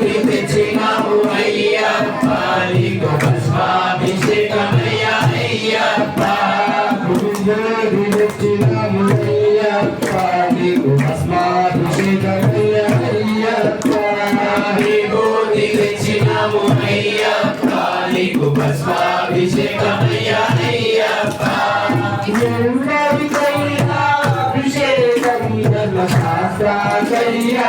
పిలిచినావు అయ్యప్ప నీకు భస్మాభిషేకమయ్యా అయ్యప్ప పిలిచినాము అయ్యప్ప నీకు భస్మాభిషేకమయ్యా అయ్యప్ప విభూతి తెచ్చినాము అయ్యప్ప నీకు భస్మాభిషేకమయ్యా అయ్యప్ప ఎందరికైనా అభిషేకం శాస్త్రాచయ్యా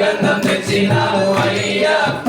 గంధం తెచ్చినావు అయ్యప్ప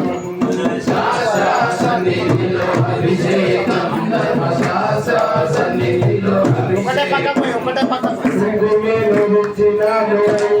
Obrigado.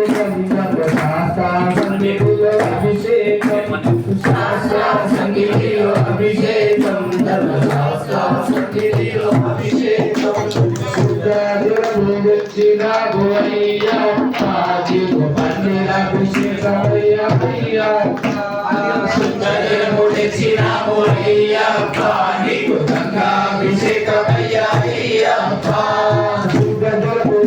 అయ్యప్ప నీకు గంగాభిషేకమయ్యా అయ్యప్ప శుద్ధజలము తెచ్చినావు అయ్యప్ప నీకు గంగాభిషేకమయ్యప్ప శుద్ధజలము